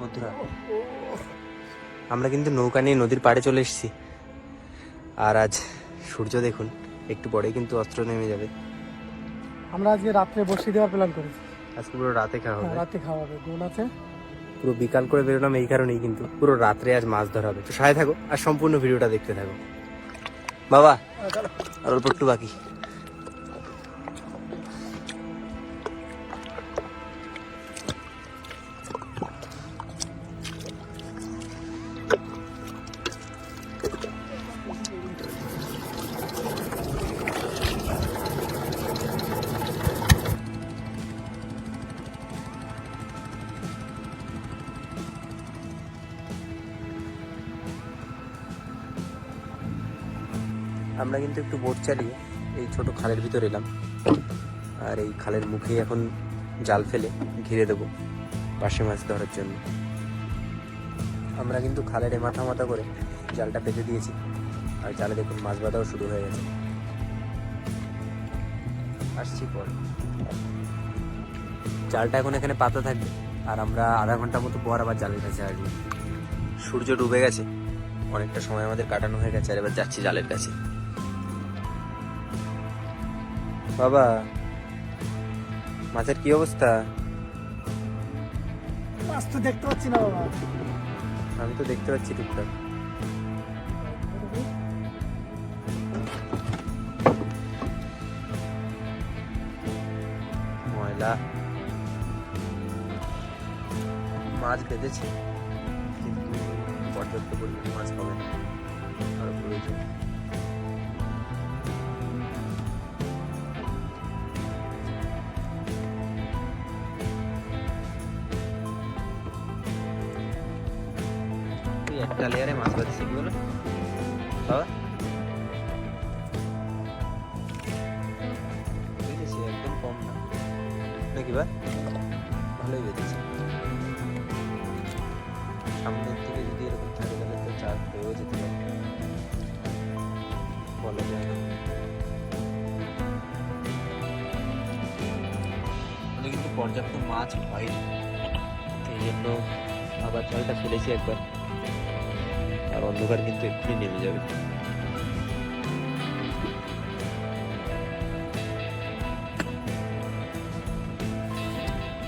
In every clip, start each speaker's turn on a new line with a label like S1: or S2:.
S1: বন্ধুরা আমরা কিন্তু নৌকা নিয়ে নদীর পাড়ে চলে এসেছি। আর আজ সূর্য দেখুন একটু পরে কিন্তু অস্ত্র নেমে যাবে।
S2: আমরা আজকে রাত্রে বসে দেওয়ার প্ল্যান করেছি।
S1: আজকে পুরো রাতে খাওয়া
S2: হ্যাঁ,
S1: হবে।
S2: রাতে খাওয়া হবে গোল আছে।
S1: পুরো বিকাল করে বেরোলাম এই কারণেই কিন্তু পুরো রাত্রে আজ মাছ ধরা হবে। তো সাথে থাকো আর সম্পূর্ণ ভিডিওটা দেখতে থাকো। বাবা আর অল্প একটু বাকি। আমরা কিন্তু একটু বোট চালিয়ে এই ছোট খালের ভিতর এলাম। আর এই খালের মুখেই এখন জাল ফেলে ঘিরে দেবো পাশে মাছ ধরার জন্য। আমরা কিন্তু খালের মাথা মাথা করে জালটা পেতে দিয়েছি। আর জালে দেখুন মাছ বাঁধাও শুরু হয়ে গেছে। আসছি পর। জালটা এখন এখানে পাতা থাকবে। আর আমরা আধা ঘণ্টা মতো পর আবার জালের কাছে আসব। সূর্য ডুবে গেছে। অনেকটা সময় আমাদের কাটানো হয়ে গেছে, আর এবার যাচ্ছি জালের কাছে। বাবা মাছের কি অবস্থা?
S2: মাছ তো দেখতে পাচ্ছি না বাবা।
S1: আমি তো দেখতে পাচ্ছি টুকটাক। ময়লা। মাছ বেঁধেছে কিন্তু পর্যাপ্ত পরিমাণে মাছ পাবে না। একটা লেয়ারে মাছ বাঁধি শিখি বলো বাবা বেঁধেছে একদম কম না নাকি বা ভালোই বেঁধেছে সামনের থেকে যদি এরকম থাকে তাহলে তো চার হয়েও যেতে পারে বলা যায় না কিন্তু পর্যাপ্ত মাছ হয়নি এই জন্য আবার জলটা ফেলেছি একবার আর অন্ধকার কিন্তু এক্ষুনি নেমে যাবে।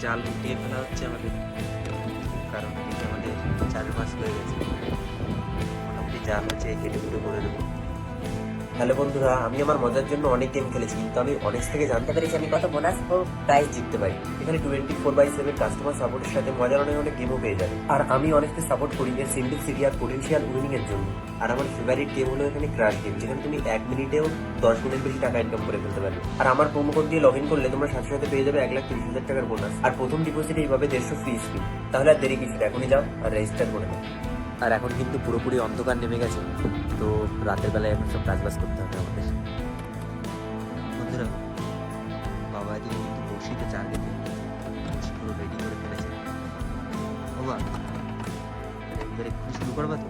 S1: জাল উঠিয়ে ফেলা হচ্ছে আমাদের, কারণ আমাদের চার মাস হয়ে গেছে। মোটামুটি জাল হচ্ছে কেটে কুটে করে দেবো। হ্যালো বন্ধুরা, আমি আমার মজার জন্য অনেক গেম খেলেছি, কিন্তু আমি অনেক থেকে জানতে পেরেছি আমি কত বোনাস ও প্রাইজ জিততে পারি। এখানে twenty four by seven customer সাপোর্টের সাথে মজার অনেক অনেক গেমও পেয়ে যাবে। আর আমি অনেককে সাপোর্ট করি এর সিম্পলিসিটি আর পোটেন্সিয়াল উইনিং এর জন্য। আর আমার ফেভারিট গেম হলো এখানে ক্রাশ গেম যেখানে তুমি এক মিনিটেও দশ গুণের বেশি টাকা ইনকাম করে ফেলতে পারবে। আর আমার প্রোমো কোড দিয়ে লগ ইন করলে তোমরা সাথে সাথে পেয়ে যাবে এক লাখ তিরিশ হাজার টাকার বোনাস আর প্রথম ডিপোজিট এইভাবে দেড়শো ফ্রি স্কিম তাহলে আর দেরি কিছু এখনই যাও আর রেজিস্টার করে নাও। আর এখন কিন্তু পুরোপুরি অন্ধকার নেমে গেছে। তো রাতের বেলায় এখন সব কাজবাজ করতে হবে আমাদের। বন্ধুরা বাবা এদিকে কিন্তু বসিতে চার কেটে পুরো রেডি করে ফেলেছে। বাবা এবার একটু শুরু করবা তো?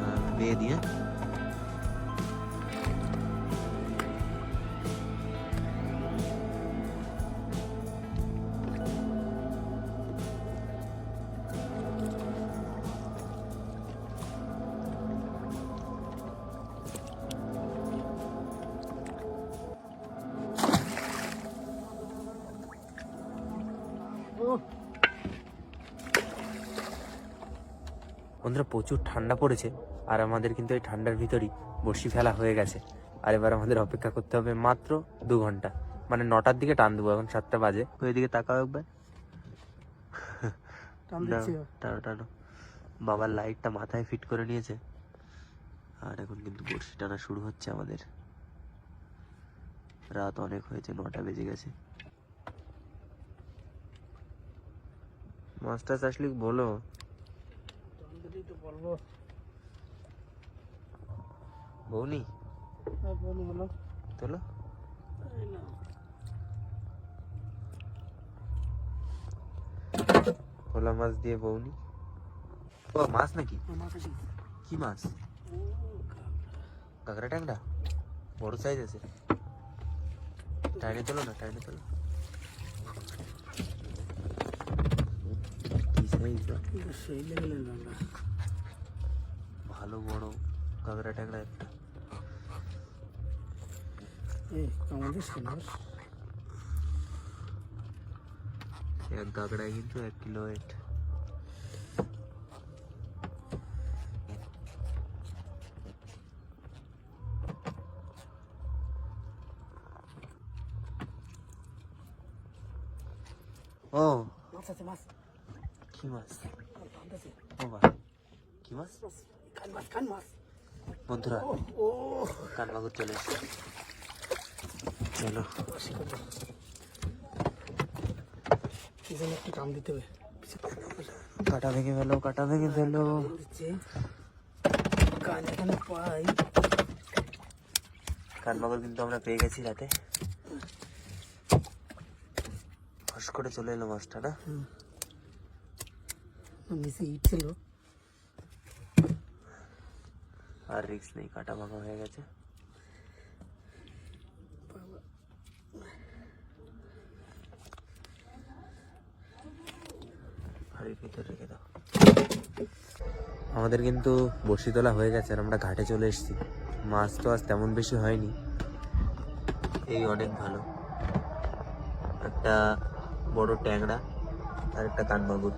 S2: হ্যাঁ,
S1: বেয়ে দিয়ে? বন্ধুরা প্রচুর ঠান্ডা পড়েছে আর আমাদের কিন্তু এই ঠান্ডার ভিতরই বসি ফেলা হয়ে গেছে। আর এবার আমাদের অপেক্ষা করতে হবে মাত্র দু ঘণ্টা। মানে নটার দিকে টান দেবো এখন সাতটা বাজে। ওই দিকে তাকাও একবার।
S2: টান।
S1: টানো বাবার লাইটটা মাথায় ফিট করে নিয়েছে। আর এখন কিন্তু বড়শি টানা শুরু হচ্ছে আমাদের। রাত অনেক হয়েছে নটা বেজে গেছে। মাস্টার আসলে বলো।
S2: দিলেই তো বলব।
S1: বৌনি
S2: হ্যাঁ, বলি বলো।
S1: তোলো
S2: এই নাও।
S1: খোলা মাছ দিয়ে বৌনি ও মাছ নাকি
S2: ও, মাছ আছে।
S1: কি মাছ
S2: ও,
S1: কাঁকড়া ট্যাংরা বড় সাইজ আছে টাইনে তোলো না টাইনে তোলো কি সাইজ বা?
S2: এটা সেই লেভেলের নোংরা
S1: ভালো বড় কাঁকড়া টাকড়া একটা। এক কাঁকড়ায় কিন্তু এক কিলো ওয়েট ও।
S2: মাছ আছে মাছ।
S1: কি মাছ? ও বা কি মাছ? বন্ধুরা কানমাগুর চলে এসছে। চলো।
S2: একটু কাম দিতে হবে।
S1: কাটা ভেঙে ফেলো কাটা ভেঙে ফেলো।
S2: কান এখানে পাই।
S1: কানমাগুর কিন্তু আমরা পেয়ে গেছি রাতে। ফস করে চলে এলো মাছটা না?
S2: ইট ছিল
S1: আর রিক্স নেই, কাটা ভাঙা হয়ে গেছে। আমাদের কিন্তু বসি তোলা হয়ে গেছে আর আমরা ঘাটে চলে এসেছি। মাছ তো আজ তেমন বেশি হয়নি। এই অনেক ভালো। একটা বড় ট্যাংরা আর একটা কানমাগুর